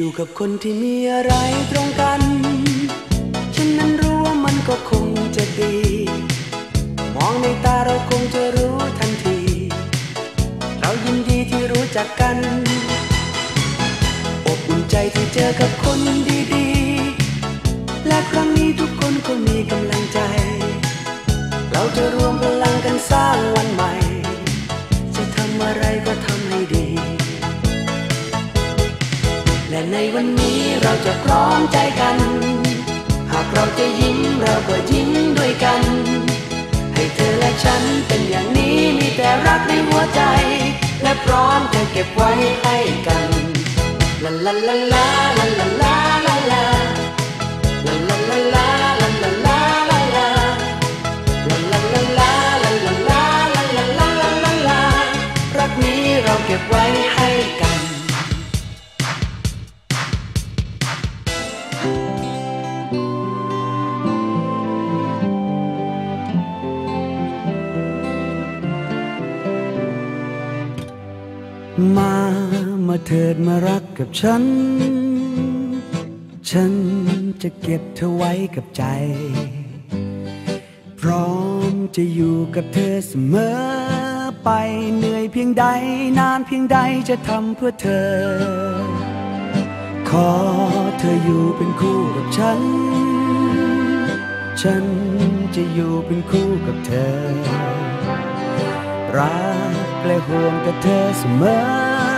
อยู่กับคนที่มีอะไรตรงกัน ฉันนั้นรู้ว่ามันก็คงจะดี มองในตาเราคงจะรู้ทันที เรายินดีที่รู้จักกัน อบอุ่นใจที่เจอกับคน จะพร้อมใจกัน หากเราจะยิ้มเราก็ยิ้มด้วยกัน ให้เธอและฉันเป็นอย่างนี้มีแต่รักในหัวใจ และพร้อมจะเก็บไว้ให้กันลาลาลาลาลาลา เถิดมารักกับฉัน ฉันจะเก็บเธอไว้กับใจ พร้อมจะอยู่กับเธอเสมอไปเหนื่อยเพียงใด นานเพียงใดจะทำเพื่อเธอ ขอเธออยู่เป็นคู่กับฉัน ฉันจะอยู่เป็นคู่กับเธอ รักและห่วงกับเธอเสมอ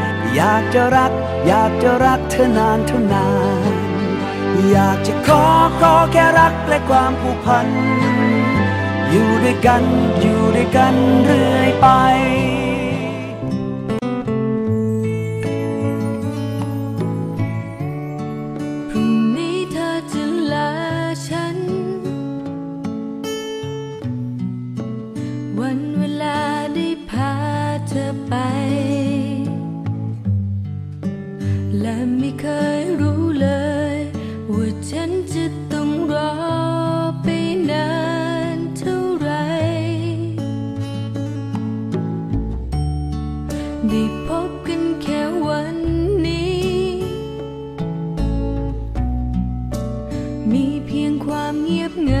อยากจะรัก อยากจะรักเธอนานเท่านาน อยากจะขอขอแค่รักและความผูกพัน อยู่ด้วยกัน อยู่ด้วยกันเรื่อยไป ไม่เคยรู้เลย ว่าฉันจะต้องรอไปนานเท่าไรได้พบกันแค่วันนี้ มีเพียงความเงียบเงา